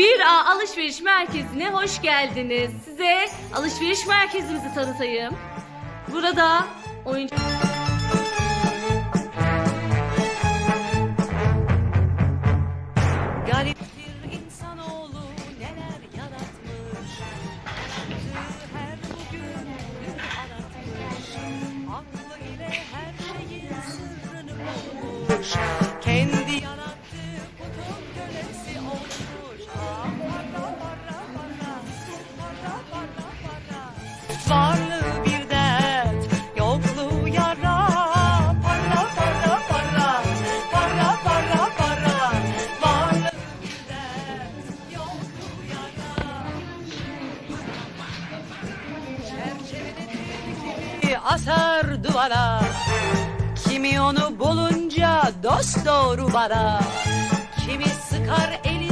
Bir A alışveriş merkezine hoş geldiniz. Size alışveriş merkezimizi tanıtayım. Burada oyuncu... asar duvara. Kimi onu bulunca dost doğru bara. Kimi sıkar eli